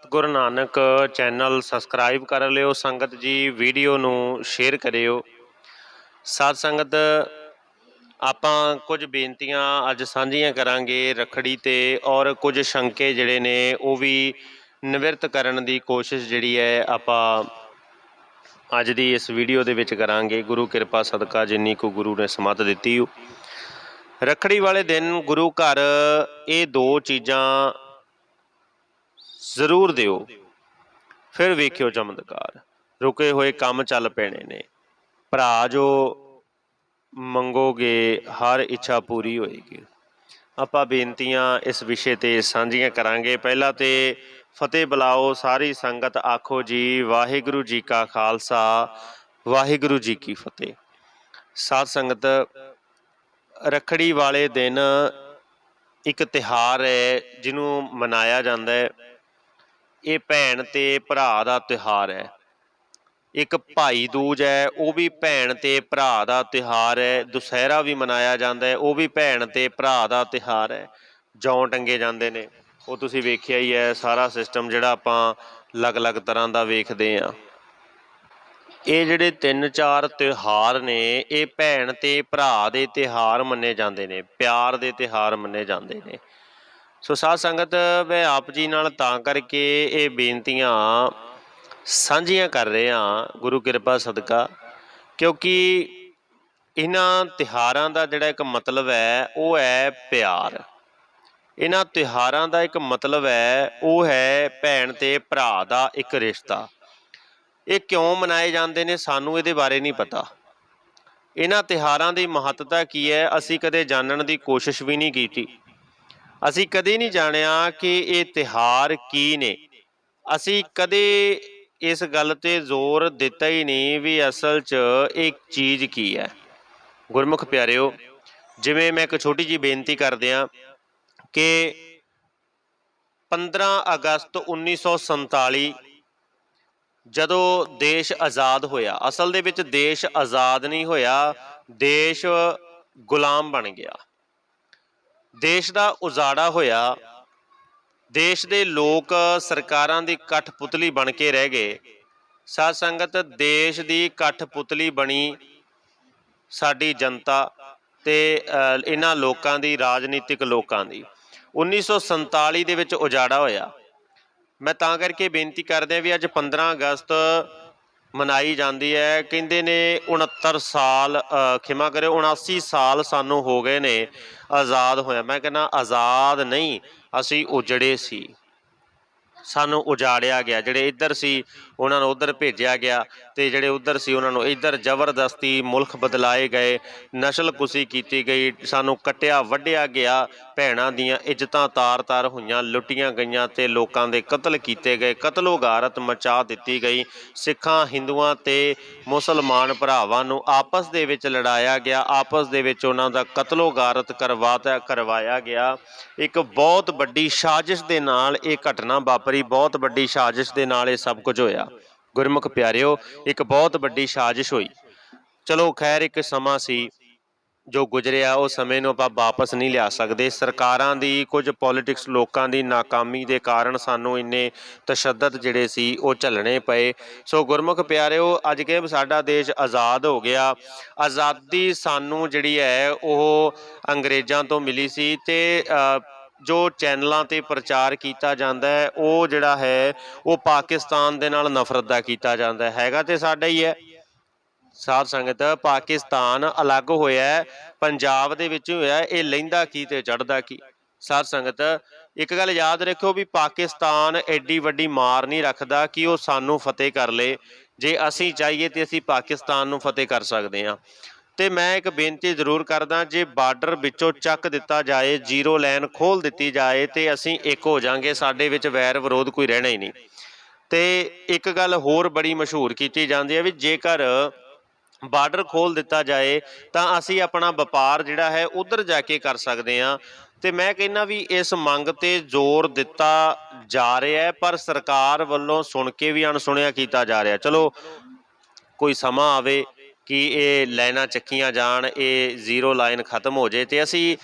ਸਤਿਗੁਰ Nanak channel subscribe ਕਰ ਲਿਓ, ਸੰਗਤ ਜੀ ਵੀਡੀਓ ਨੂੰ ਸ਼ੇਅਰ ਕਰਿਓ। ਸਾਧ ਸੰਗਤ, ਆਪਾਂ ਕੁਝ ਬੇਨਤੀਆਂ ਅੱਜ ਸਾਂਝੀਆਂ ਕਰਾਂਗੇ ਰਖੜੀ ਤੇ ਔਰ ਕੁਝ ਸ਼ੰਕੇ ਜਿਹੜੇ ਨੇ ਉਹ ਵੀ ਨਿਵਰਤ ਕਰਨ ਦੀ ਕੋਸ਼ਿਸ਼ ਜਿਹੜੀ ਹੈ ਆਪਾਂ ਅੱਜ ਦੀ ਇਸ ਵੀਡੀਓ ਦੇ ਵਿੱਚ ਕਰਾਂਗੇ। ਗੁਰੂ ਕਿਰਪਾ ਸਦਕਾ ਜਿੰਨੀ ਕੋ ਗੁਰੂ ਨੇ ਸਮਤ ਦਿੱਤੀ ਹੋ ਰਖੜੀ ਵਾਲੇ ਦਿਨ ਗੁਰੂ ਘਰ ਇਹ ਦੋ ਚੀਜ਼ਾਂ ਜ਼ਰੂਰ ਦਿਓ। ਫਿਰ ਵੇਖਿਓ ਚਮਤਕਾਰ। ਰੁਕੇ ਹੋਏ ਕੰਮ ਚੱਲ ਪੈਣੇ ਨੇ। ਭਰਾ ਜੋ ਮੰਗੋਗੇ, ਹਰ ਇੱਛਾ ਪੂਰੀ ਹੋਏਗੀ। ਆਪਾਂ ਬੇਨਤੀਆਂ ਇਸ ਵਿਸ਼ੇ ਤੇ ਸਾਂਝੀਆਂ ਕਰਾਂਗੇ। ਪਹਿਲਾਂ ਤੇ ਫਤਿਹ ਬੁਲਾਓ ਸਾਰੀ ਸੰਗਤ, ਆਖੋ ਜੀ, ਵਾਹਿਗੁਰੂ ਜੀ ਕਾ ਖਾਲਸਾ, ਵਾਹਿਗੁਰੂ ਜੀ ਕੀ ਫਤਿਹ। ਸਾਧ ਸੰਗਤ, ਰਖੜੀ ਵਾਲੇ ਦਿਨ ਇੱਕ ਤਿਹਾਰ ਹੈ, ਜਿਹਨੂੰ ਮਨਾਇਆ ਜਾਂਦਾ ਹੈ। ਇਹ ਭੈਣ ਤੇ ਭਰਾ ਦਾ ਤਿਹਾਰ ਹੈ। ਇੱਕ ਭਾਈ ਦੂਜ ਹੈ, ਉਹ ਵੀ ਭੈਣ ਤੇ ਭਰਾ ਦਾ ਤਿਹਾਰ ਹੈ। ਦੁਸਹਿਰਾ ਵੀ ਮਨਾਇਆ ਜਾਂਦਾ ਹੈ, ਉਹ ਵੀ ਭੈਣ ਤੇ ਭਰਾ ਦਾ ਤਿਹਾਰ ਹੈ। ਜੌਂ ਟੰਗੇ ਜਾਂਦੇ ਨੇ। ਉਹ ਤੁਸੀਂ ਵੇਖਿਆ ਹੀ ਹੈ, ਸਾਰਾ ਸਿਸਟਮ ਜਿਹੜਾ ਆਪਾਂ ਅਲੱਗ-ਅਲੱਗ ਤਰ੍ਹਾਂ ਦਾ ਵੇਖਦੇ ਆ ਇਹ ਜਿਹੜੇ ਤਿੰਨ ਚਾਰ ਤਿਉਹਾਰ ਨੇ, ਇਹ ਭੈਣ ਤੇ ਭਰਾ ਦੇ ਤਿਉਹਾਰ ਮੰਨੇ ਜਾਂਦੇ ਨੇ, ਪਿਆਰ ਦੇ ਤਿਉਹਾਰ ਮੰਨੇ ਜਾਂਦੇ ਨੇ। ਸੋ ਸਾਧ ਸੰਗਤ, ਮੈਂ ਆਪ ਜੀ ਨਾਲ ਤਾਂ ਕਰਕੇ ਇਹ ਬੇਨਤੀਆਂ ਸਾਂਝੀਆਂ ਕਰ ਰਹੇ ਹਾਂ, ਗੁਰੂ ਕਿਰਪਾ ਸਦਕਾ, ਕਿਉਂਕਿ ਇਹਨਾਂ ਤਿਹਾਰਾਂ ਦਾ ਜਿਹੜਾ ਇੱਕ ਮਤਲਬ ਹੈ, ਉਹ ਹੈ ਪਿਆਰ। ਇਹਨਾਂ ਤਿਹਾਰਾਂ ਦਾ ਇੱਕ ਮਤਲਬ ਹੈ, ਉਹ ਹੈ ਭੈਣ ਤੇ ਭਰਾ ਦਾ ਇੱਕ ਰਿਸ਼ਤਾ। ਇਹ ਕਿਉਂ ਮਨਾਏ ਜਾਂਦੇ ਨੇ, ਸਾਨੂੰ ਇਹਦੇ ਬਾਰੇ ਨਹੀਂ ਪਤਾ। ਇਹਨਾਂ ਤਿਹਾਰਾਂ ਦੀ ਮਹੱਤਤਾ ਕੀ ਹੈ, ਅਸੀਂ ਕਦੇ ਜਾਣਨ ਦੀ ਕੋਸ਼ਿਸ਼ ਵੀ ਨਹੀਂ ਕੀਤੀ। ਅਸੀਂ ਕਦੇ ਨਹੀਂ ਜਾਣਿਆ ਕਿ ਇਹ ਤਿਹਾਰ ਕੀ ਨੇ। ਅਸੀਂ ਕਦੇ ਇਸ ਗੱਲ ਤੇ ਜ਼ੋਰ ਦਿੱਤਾ ਹੀ ਨਹੀਂ ਵੀ ਅਸਲ 'ਚ ਇਹ ਚੀਜ਼ ਕੀ ਹੈ। ਗੁਰਮੁਖ ਪਿਆਰਿਓ, ਜਿਵੇਂ ਮੈਂ ਇੱਕ ਛੋਟੀ ਜੀ ਬੇਨਤੀ ਕਰਦਿਆਂ ਕਿ 15 ਅਗਸਤ 1947 ਜਦੋਂ ਦੇਸ਼ ਆਜ਼ਾਦ ਹੋਇਆ, ਅਸਲ ਦੇ ਵਿੱਚ ਦੇਸ਼ ਆਜ਼ਾਦ ਨਹੀਂ ਹੋਇਆ, ਦੇਸ਼ ਗੁਲਾਮ ਬਣ ਗਿਆ। ਦੇਸ਼ ਦਾ ਉਜਾੜਾ ਹੋਇਆ। ਦੇਸ਼ ਦੇ ਲੋਕ ਸਰਕਾਰਾਂ ਦੀ ਕਠਪੁਤਲੀ ਬਣ ਕੇ ਰਹਿ ਗਏ। ਸਾਧ ਸੰਗਤ ਦੇਸ਼ ਦੀ ਕਠਪੁਤਲੀ ਬਣੀ ਸਾਡੀ ਜਨਤਾ ਤੇ ਅ, ਇਹਨਾਂ ਲੋਕਾਂ ਦੀ ਰਾਜਨੀਤਿਕ ਲੋਕਾਂ ਦੀ। 1947 ਦੇ ਵਿੱਚ ਉਜਾੜਾ ਹੋਇਆ। ਮੈਂ ਤਾਂ ਕਰਕੇ ਬੇਨਤੀ ਕਰਦੇ ਆ ਵੀ ਅੱਜ 15 ਅਗਸਤ ਮਨਾਈ ਜਾਂਦੀ ਹੈ। ਕਹਿੰਦੇ ਨੇ 69 ਸਾਲ ਅ, ਖਿਮਾ ਕਰਿਓ 79 ਸਾਲ ਸਾਨੂੰ ਹੋ ਗਏ ਨੇ ਆਜ਼ਾਦ ਹੋਇਆ। ਮੈਂ ਕਹਿੰਦਾ ਆਜ਼ਾਦ ਨਹੀਂ ਅਸੀਂ ਉਜੜੇ ਸੀ। ਸਾਨੂੰ ਉਜਾੜਿਆ ਗਿਆ। ਜਿਹੜੇ ਇੱਧਰ ਸੀ ਉਹਨਾਂ ਨੂੰ ਉੱਧਰ ਭੇਜਿਆ ਗਿਆ। ਤੇ ਜਿਹੜੇ ਉੱਧਰ ਸੀ ਉਹਨਾਂ ਨੂੰ ਇੱਧਰ ਜ਼ਬਰਦਸਤੀ ਮੁਲਕ ਬਦਲਾਏ ਗਏ ਨਸਲ ਕੁਸੀ ਕੀਤੀ ਗਈ, ਸਾਨੂੰ ਕੱਟਿਆ, ਵੱਢਿਆ ਗਿਆ, ਭੈਣਾਂ ਦੀਆਂ ਇੱਜ਼ਤਾਂ ਤਾਰ-ਤਾਰ ਹੋਈਆਂ, ਲੁੱਟੀਆਂ ਗਈਆਂ ਤੇ ਲੋਕਾਂ ਦੇ ਕਤਲ ਕੀਤੇ ਗਏ ਕਤਲੋਗਾਰਤ ਮਚਾ ਦਿੱਤੀ ਗਈ। ਸਿੱਖਾਂ, ਹਿੰਦੂਆਂ ਤੇ ਮੁਸਲਮਾਨ ਭਰਾਵਾਂ ਨੂੰ ਆਪਸ ਦੇ ਵਿੱਚ ਲੜਾਇਆ ਗਿਆ, ਆਪਸ ਦੇ ਵਿੱਚ ਉਹਨਾਂ ਦਾ ਕਤਲੋਗਾਰਤ ਕਰਵਾਤਾ ਕਰਵਾਇਆ ਗਿਆ। ਇੱਕ ਬਹੁਤ ਵੱਡੀ ਸਾਜ਼ਿਸ਼ ਦੇ ਨਾਲ ਇਹ ਘਟਨਾ ਵਾਪਰੀ, ਬਹੁਤ ਵੱਡੀ ਸਾਜ਼ਿਸ਼ ਦੇ ਨਾਲ ਇਹ ਸਭ ਕੁਝ ਹੋਇਆ। ਗੁਰਮੁਖ ਪਿਆਰਿਓ, ਇੱਕ ਬਹੁਤ ਵੱਡੀ ਸਾਜ਼ਿਸ਼ ਹੋਈ। ਚਲੋ ਖੈਰ, ਇੱਕ ਸਮਾਂ ਸੀ ਜੋ ਗੁਜ਼ਰਿਆ, ਉਹ ਸਮੇਂ ਨੂੰ ਆਪਾਂ ਵਾਪਸ ਨਹੀਂ ਲਿਆ ਸਕਦੇ। ਸਰਕਾਰਾਂ ਦੀ, ਕੁਝ ਪੋਲਿਟਿਕਸ ਲੋਕਾਂ ਦੀ ਨਾਕਾਮੀ ਦੇ ਕਾਰਨ ਸਾਨੂੰ ਇੰਨੇ ਤਸ਼ੱਦਦ ਜਿਹੜੇ ਸੀ, ਉਹ ਝੱਲਣੇ ਪਏ। ਸੋ ਗੁਰਮੁਖ ਪਿਆਰਿਓ, ਅੱਜ ਕਿ ਸਾਡਾ ਦੇਸ਼ ਆਜ਼ਾਦ ਹੋ ਗਿਆ? ਆਜ਼ਾਦੀ ਸਾਨੂੰ ਜਿਹੜੀ ਹੈ, ਉਹ ਅੰਗਰੇਜ਼ਾਂ ਤੋਂ ਮਿਲੀ ਸੀ ਤੇ ਜੋ ਚੈਨਲਾਂ ਤੇ ਪ੍ਰਚਾਰ ਕੀਤਾ ਜਾਂਦਾ ਹੈ, ਉਹ ਜਿਹੜਾ ਹੈ, ਉਹ ਪਾਕਿਸਤਾਨ ਦੇ ਨਾਲ ਨਫ਼ਰਤ ਦਾ ਕੀਤਾ ਜਾਂਦਾ ਹੈਗਾ ਤੇ ਸਾਡਾ ਹੀ ਹੈ। ਸਾਧ ਸੰਗਤ, ਪਾਕਿਸਤਾਨ ਅਲੱਗ ਹੋਇਆ ਪੰਜਾਬ ਦੇ ਵਿੱਚ ਹੋਇਆ ਇਹ ਲੈਂਦਾ ਕੀ ਤੇ ਚੜਦਾ ਕੀ? ਸਾਧ ਸੰਗਤ, ਇੱਕ ਗੱਲ ਯਾਦ ਰੱਖਿਓ ਵੀ ਪਾਕਿਸਤਾਨ ਐਡੀ ਵੱਡੀ ਮਾਰ ਨਹੀਂ ਰੱਖਦਾ ਕਿ ਉਹ ਸਾਨੂੰ ਫਤਿਹ ਕਰ ਲੇ। ਜੇ ਅਸੀਂ ਚਾਹੀਏ ਤੇ ਅਸੀਂ ਪਾਕਿਸਤਾਨ ਨੂੰ ਫਤਿਹ ਕਰ ਸਕਦੇ ਹਾਂ। ਤੇ ਮੈਂ ਇੱਕ ਬੇਨਤੀ ਜ਼ਰੂਰ ਕਰਦਾ ਜੇ ਬਾਰਡਰ ਵਿੱਚੋਂ ਚੱਕ ਦਿੱਤਾ ਜਾਏ, ਜ਼ੀਰੋ ਲਾਈਨ ਖੋਲ ਦਿੱਤੀ ਜਾਏ ਤੇ ਅਸੀਂ ਇੱਕ ਹੋ ਜਾਾਂਗੇ, ਸਾਡੇ ਵਿੱਚ ਵੈਰ ਵਿਰੋਧ ਕੋਈ ਰਹਿਣਾ ਹੀ ਨਹੀਂ। ਤੇ ਇੱਕ ਗੱਲ ਹੋਰ ਬੜੀ ਮਸ਼ਹੂਰ ਕੀਤੀ ਜਾਂਦੀ ਹੈ ਵੀ ਜੇਕਰ ਬਾਰਡਰ ਖੋਲ ਦਿੱਤਾ ਜਾਏ ਤਾਂ ਅਸੀਂ ਆਪਣਾ ਵਪਾਰ ਜਿਹੜਾ ਹੈ ਉਧਰ ਜਾ ਕੇ ਕਰ ਸਕਦੇ ਹਾਂ। ਤੇ ਮੈਂ ਕਹਿੰਦਾ ਵੀ ਇਸ ਮੰਗ ਤੇ ਜ਼ੋਰ ਦਿੱਤਾ ਜਾ ਰਿਹਾ ਹੈ, ਪਰ ਸਰਕਾਰ ਵੱਲੋਂ ਸੁਣ ਕੇ ਵੀ ਅਣਸੁਣਿਆ ਕੀਤਾ ਜਾ ਰਿਹਾ। ਚਲੋ, ਕੋਈ ਸਮਾਂ ਆਵੇ ਕਿ ਇਹ ਲਾਈਨਾਂ ਚੱਕੀਆਂ ਜਾਣ, ਇਹ ਜ਼ੀਰੋ ਲਾਈਨ ਖਤਮ ਹੋ ਜੇ ਤੇ ਅਸੀਂ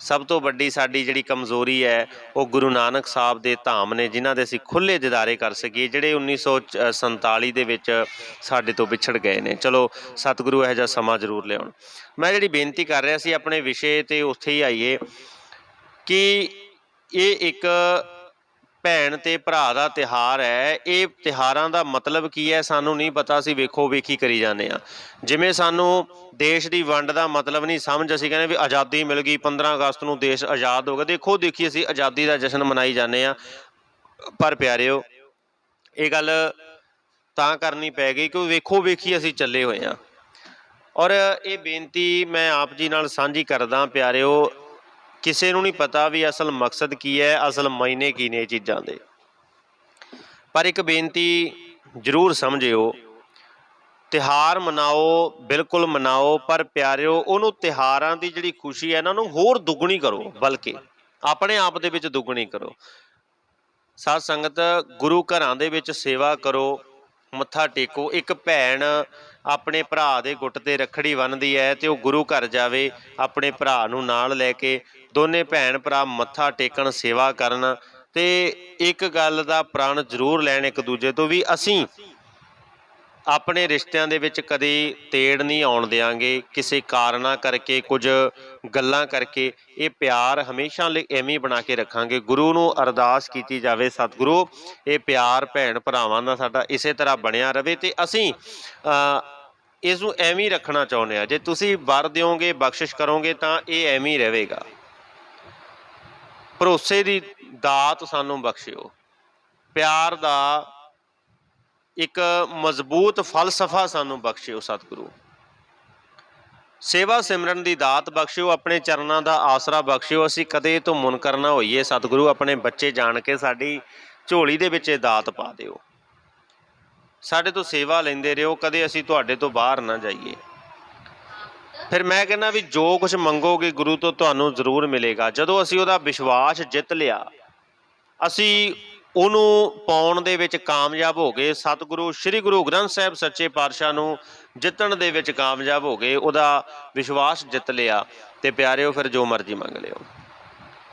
ਸਭ ਤੋਂ ਵੱਡੀ ਸਾਡੀ ਜਿਹੜੀ ਕਮਜ਼ੋਰੀ ਹੈ, ਉਹ ਗੁਰੂ ਨਾਨਕ ਸਾਹਿਬ ਦੇ ਧਾਮ ਨੇ, ਜਿਨ੍ਹਾਂ ਦੇ ਅਸੀਂ ਖੁੱਲੇ ਦਿਦਾਰੇ ਕਰ ਸਕੀਏ, ਜਿਹੜੇ 1947 ਦੇ ਵਿੱਚ ਸਾਡੇ ਤੋਂ ਵਿਛੜ ਗਏ ਨੇ। ਚਲੋ, ਸਤਿਗੁਰੂ ਇਹੋ ਜਿਹਾ ਸਮਾਂ ਜ਼ਰੂਰ ਲਿਆਉਣ। ਮੈਂ ਜਿਹੜੀ ਬੇਨਤੀ ਕਰ ਰਿਹਾ ਸੀ, ਆਪਣੇ ਵਿਸ਼ੇ ਤੇ ਉੱਥੇ ਹੀ ਆਈਏ ਕਿ ਇਹ ਇੱਕ ਭੈਣ ਤੇ ਭਰਾ ਦਾ ਤਿਹਾਰ ਹੈ, ਇਹ ਤਿਹਾਰਾਂ ਦਾ ਮਤਲਬ ਕੀ ਹੈ ਸਾਨੂੰ ਨਹੀਂ ਪਤਾ, ਅਸੀਂ ਵੇਖੋ ਵੇਖੀ ਕਰੀ ਜਾਂਦੇ ਆ ਜਿਵੇਂ ਸਾਨੂੰ ਦੇਸ਼ ਦੀ ਵੰਡ ਦਾ ਮਤਲਬ ਨਹੀਂ ਸਮਝ, ਅਸੀਂ ਕਹਿੰਦੇ ਵੀ ਆਜ਼ਾਦੀ ਮਿਲ ਗਈ 15 ਅਗਸਤ ਨੂੰ ਦੇਸ਼ ਆਜ਼ਾਦ ਹੋ ਗਿਆ। ਦੇਖੋ, ਦੇਖੀ ਅਸੀਂ ਆਜ਼ਾਦੀ ਦਾ ਜਸ਼ਨ ਮਨਾਈ ਜਾਂਦੇ ਆ ਪਰ ਪਿਆਰਿਓ, ਇਹ ਗੱਲ ਤਾਂ ਕਰਨੀ ਪੈ ਗਈ ਕਿ ਵੇਖੋ ਵੇਖੀ ਅਸੀਂ ਚੱਲੇ ਹੋਏ ਆ ਔਰ ਇਹ ਬੇਨਤੀ ਮੈਂ ਆਪ ਜੀ ਨਾਲ ਸਾਂਝੀ ਕਰਦਾ ਪਿਆਰਿਓ ਕਿਸੇ ਨੂੰ ਨਹੀਂ ਪਤਾ ਵੀ ਅਸਲ ਮਕਸਦ ਕੀ ਹੈ, ਅਸਲ ਮਾਇਨੇ ਕੀ ਨੇ ਇਹ ਚੀਜ਼ਾਂ ਦੇ। ਪਰ ਇੱਕ ਬੇਨਤੀ ਜ਼ਰੂਰ ਸਮਝਿਓ ਤਿਹਾਰ ਮਨਾਓ, ਬਿਲਕੁਲ ਮਨਾਓ, ਪਰ ਪਿਆਰਿਓ, ਉਹਨੂੰ ਤਿਹਾਰਾਂ ਦੀ ਜਿਹੜੀ ਖੁਸ਼ੀ ਹੈ ਇਹਨਾਂ ਨੂੰ ਹੋਰ ਦੁੱਗਣੀ ਕਰੋ, ਬਲਕਿ ਆਪਣੇ ਆਪ ਦੇ ਵਿੱਚ ਦੁੱਗਣੀ ਕਰੋ। ਸਾਧ ਸੰਗਤ, ਗੁਰੂ ਘਰਾਂ ਦੇ ਵਿੱਚ ਸੇਵਾ ਕਰੋ, ਮੱਥਾ ਟੇਕੋ, ਇੱਕ ਭੈਣ ਆਪਣੇ ਭਰਾ ਦੇ ਗੁੱਟ ਤੇ ਰੱਖੜੀ ਬੰਨ੍ਹਦੀ ਹੈ ਤੇ ਉਹ ਗੁਰੂ ਘਰ ਜਾਵੇ, ਆਪਣੇ ਭਰਾ ਨੂੰ ਨਾਲ ਲੈ ਕੇ ਦੋਨੇ ਭੈਣ ਭਰਾ ਮੱਥਾ ਟੇਕਣ, ਸੇਵਾ ਕਰਨ ਤੇ ਇੱਕ ਗੱਲ ਦਾ ਪ੍ਰਣ ਜ਼ਰੂਰ ਲੈਣ ਇੱਕ ਦੂਜੇ ਤੋਂ ਵੀ ਅਸੀਂ ਆਪਣੇ ਰਿਸ਼ਤਿਆਂ ਦੇ ਵਿੱਚ ਕਦੇ ਤੇੜ ਨਹੀਂ ਆਉਣ ਦਿਆਂਗੇ, ਕਿਸੇ ਕਾਰਨਾ ਕਰਕੇ, ਕੁਝ ਗੱਲਾਂ ਕਰਕੇ। ਇਹ ਪਿਆਰ ਹਮੇਸ਼ਾ ਲਈ ਐਵੇਂ ਬਣਾ ਕੇ ਰੱਖਾਂਗੇ। ਗੁਰੂ ਨੂੰ ਅਰਦਾਸ ਕੀਤੀ ਜਾਵੇ, ਸਤਿਗੁਰੂ, ਇਹ ਪਿਆਰ ਭੈਣ ਭਰਾਵਾਂ ਦਾ ਸਾਡਾ ਇਸੇ ਤਰ੍ਹਾਂ ਬਣਿਆ ਰਵੇ ਤੇ ਅਸੀਂ ਇਸ ਨੂੰ ਐਵੇਂ ਰੱਖਣਾ ਚਾਹੁੰਦੇ ਆ ਜੇ ਤੁਸੀਂ ਵਰ ਦਿਓਗੇ, ਬਖਸ਼ਿਸ਼ ਕਰੋਗੇ ਤਾਂ ਇਹ ਐਵੇਂ ਰਹੇਗਾ। ਭਰੋਸੇ ਦੀ ਦਾਤ ਸਾਨੂੰ ਬਖਸ਼ਿਓ। ਪਿਆਰ ਦਾ ਇੱਕ ਮਜ਼ਬੂਤ ਫਲਸਫਾ ਸਾਨੂੰ ਬਖਸ਼ਿਓ ਸਤਿਗੁਰੂ। ਸੇਵਾ ਸਿਮਰਨ ਦੀ ਦਾਤ ਬਖਸ਼ਿਓ, ਆਪਣੇ ਚਰਨਾਂ ਦਾ ਆਸਰਾ ਬਖਸ਼ਿਓ, ਅਸੀਂ ਕਦੇ ਤੋਂ ਮੁਨਕਰ ਨਾ ਹੋਈਏ। ਸਤਿਗੁਰੂ, ਆਪਣੇ ਬੱਚੇ ਜਾਣ ਕੇ ਸਾਡੀ ਝੋਲੀ ਦੇ ਵਿੱਚ ਇਹ ਦਾਤ ਪਾ ਦਿਓ। ਸਾਡੇ ਤੋਂ ਸੇਵਾ ਲੈਂਦੇ ਰਹੋ, ਕਦੇ ਅਸੀਂ ਤੁਹਾਡੇ ਤੋਂ ਬਾਹਰ ਨਾ ਜਾਈਏ। ਫਿਰ ਮੈਂ ਕਹਿੰਦਾ ਵੀ ਜੋ ਕੁਝ ਮੰਗੋਗੇ ਗੁਰੂ ਤੋਂ ਤੁਹਾਨੂੰ ਜ਼ਰੂਰ ਮਿਲੇਗਾ। ਜਦੋਂ ਅਸੀਂ ਉਹਦਾ ਵਿਸ਼ਵਾਸ ਜਿੱਤ ਲਿਆ, ਅਸੀਂ ਉਹਨੂੰ ਪਾਉਣ ਦੇ ਵਿੱਚ ਕਾਮਯਾਬ ਹੋ ਗਏ। ਸਤਿਗੁਰੂ, ਸ੍ਰੀ ਗੁਰੂ ਗ੍ਰੰਥ ਸਾਹਿਬ ਸੱਚੇ ਪਾਤਸ਼ਾਹ ਨੂੰ ਜਿੱਤਣ ਦੇ ਵਿੱਚ ਕਾਮਯਾਬ ਹੋ ਗਏ, ਉਹਦਾ ਵਿਸ਼ਵਾਸ ਜਿੱਤ ਲਿਆ। ਤੇ ਪਿਆਰਿਓ, ਫਿਰ ਜੋ ਮਰਜ਼ੀ ਮੰਗ ਲਿਓ।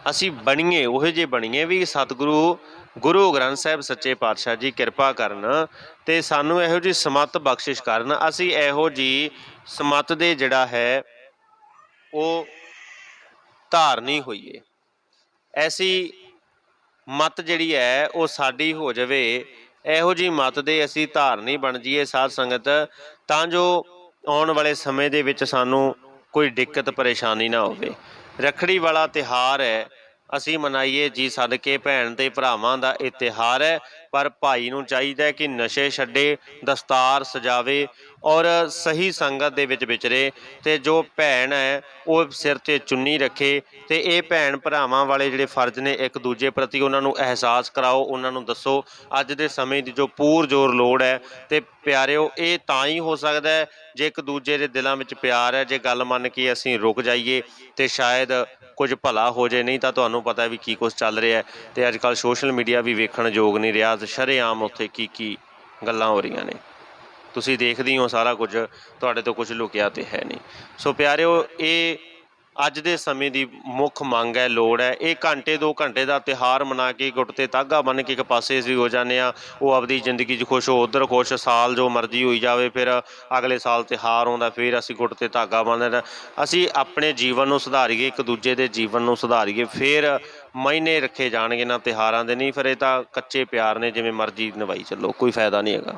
ਅਸੀਂ ਬਣੀਏ, ਉਹ ਜੇ ਬਣੀਏ ਵੀ ਸਤਿਗੁਰੂ, ਗੁਰੂ ਗ੍ਰੰਥ ਸਾਹਿਬ ਸੱਚੇ ਪਾਤਸ਼ਾਹ ਜੀ ਕਿਰਪਾ ਕਰਨ ਤੇ ਸਾਨੂੰ ਇਹੋ ਜੀ ਸਮਤ ਬਖਸ਼ਿਸ਼ ਕਰਨ। ਅਸੀਂ ਇਹੋ ਜੀ ਸਮਤ ਦੇ ਜਿਹੜਾ ਹੈ, ਉਹ ਧਾਰਨੀ ਹੋਈਏ। ਐਸੀ ਮਤ ਜਿਹੜੀ ਹੈ, ਉਹ ਸਾਡੀ ਹੋ ਜਾਵੇ, ਇਹੋ ਜੀ ਮਤ ਦੇ ਅਸੀਂ ਧਾਰਨੀ ਬਣ ਜਾਈਏ ਸਾਧ ਸੰਗਤ, ਤਾਂ ਜੋ ਆਉਣ ਵਾਲੇ ਸਮੇਂ ਦੇ ਵਿੱਚ ਸਾਨੂੰ ਕੋਈ ਦਿੱਕਤ, ਪਰੇਸ਼ਾਨੀ ਨਾ ਹੋਵੇ। ਰੱਖੜੀ ਵਾਲਾ ਤਿਹਾਰ ਹੈ, ਅਸੀਂ ਮਨਾਈਏ ਜੀ ਸਦਕੇ ਭੈਣ ਤੇ ਭਰਾਵਾਂ ਦਾ ਇਹ ਤਿਹਾਰ ਹੈ, ਪਰ ਭਾਈ ਨੂੰ ਚਾਹੀਦਾ ਹੈ ਕਿ ਨਸ਼ੇ ਛੱਡੇ, ਦਸਤਾਰ ਸਜਾਵੇ ਔਰ ਸਹੀ ਸੰਗਤ ਦੇ ਵਿੱਚ ਵਿਚਰੇ ਤੇ ਜੋ ਭੈਣ ਹੈ, ਉਹ ਸਿਰ ਤੇ ਚੁੰਨੀ ਰੱਖੇ ਤੇ ਇਹ ਭੈਣ ਭਰਾਵਾਂ ਵਾਲੇ ਜਿਹੜੇ ਫਰਜ਼ ਨੇ ਇੱਕ ਦੂਜੇ ਪ੍ਰਤੀ ਉਹਨਾਂ ਨੂੰ ਅਹਿਸਾਸ ਕਰਾਓ, ਉਹਨਾਂ ਨੂੰ ਦੱਸੋ, ਅੱਜ ਦੇ ਸਮੇਂ ਦੀ ਜੋ ਪੂਰ ਜ਼ੋਰ ਲੋੜ ਹੈ ਤੇ ਪਿਆਰਿਓ, ਇਹ ਤਾਂ ਹੀ ਹੋ ਸਕਦਾ ਹੈ ਜੇ ਇੱਕ ਦੂਜੇ ਦੇ ਦਿਲਾਂ ਵਿੱਚ ਪਿਆਰ ਹੈ, ਜੇ ਗੱਲ ਮੰਨ ਕੇ ਅਸੀਂ ਰੁਕ ਜਾਈਏ ਤੇ ਸ਼ਾਇਦ ਕੁਝ ਭਲਾ ਹੋ ਜੇ, ਨਹੀਂ ਤਾਂ ਤੁਹਾਨੂੰ ਪਤਾ ਵੀ ਕੀ ਕੁਝ ਚੱਲ ਰਿਹਾ ਹੈ ਤੇ ਅੱਜ ਕੱਲ ਸੋਸ਼ਲ ਮੀਡੀਆ ਵੀ ਵੇਖਣ ਯੋਗ ਨਹੀਂ ਰਿਹਾ ਸ਼ਰੇਆਮ ਉੱਥੇ ਕੀ ਕੀ ਗੱਲਾਂ ਹੋ ਰਹੀਆਂ ਨੇ। ਤੁਸੀਂ ਦੇਖਦੇ ਹੋ ਸਾਰਾ ਕੁਝ, ਤੁਹਾਡੇ ਤੋਂ ਕੁਝ ਲੁਕਿਆ ਤੇ ਹੈ ਨਹੀਂ। ਸੋ ਪਿਆਰਿਓ, ਇਹ ਅੱਜ ਦੇ ਸਮੇਂ ਦੀ ਮੁੱਖ ਮੰਗ ਹੈ, ਲੋੜ ਹੈ। ਇਹ ਘੰਟੇ 2 ਘੰਟੇ ਦਾ ਤਿਹਾਰ ਮਨਾ ਕੇ ਗੁੱਟ ਤੇ ਤਾਗਾ ਬੰਨ ਕੇ ਇੱਕ ਪਾਸੇ ਅਸੀਂ ਹੋ ਜਾਂਦੇ ਆ ਉਹ ਆਪਦੀ ਜ਼ਿੰਦਗੀ 'ਚ ਖੁਸ਼ ਹੋ, ਉਧਰ ਖੁਸ਼, ਸਾਲ ਜੋ ਮਰਜ਼ੀ ਹੋਈ ਜਾਵੇ, ਫਿਰ ਅਗਲੇ ਸਾਲ ਤਿਹਾਰ ਆਉਂਦਾ, ਫਿਰ ਅਸੀਂ ਗੁੱਟ ਤੇ ਧਾਗਾ ਬੰਨ੍ਹਦੇ ਅਸੀਂ ਆਪਣੇ ਜੀਵਨ ਨੂੰ ਸੁਧਾਰੀਏ, ਇੱਕ ਦੂਜੇ ਦੇ ਜੀਵਨ ਨੂੰ ਸੁਧਾਰੀਏ, ਫਿਰ ਮਹੀਨੇ ਰੱਖੇ ਜਾਣਗੇ ਨਾ ਤਿਹਾਰਾਂ ਦੇ, ਨਹੀਂ ਫਿਰ ਇਹ ਤਾਂ ਕੱਚੇ ਪਿਆਰ ਨੇ, ਜਿਵੇਂ ਮਰਜ਼ੀ ਨਿਭਾਈ ਚੱਲੋ, ਕੋਈ ਫਾਇਦਾ ਨਹੀਂ ਹੈਗਾ।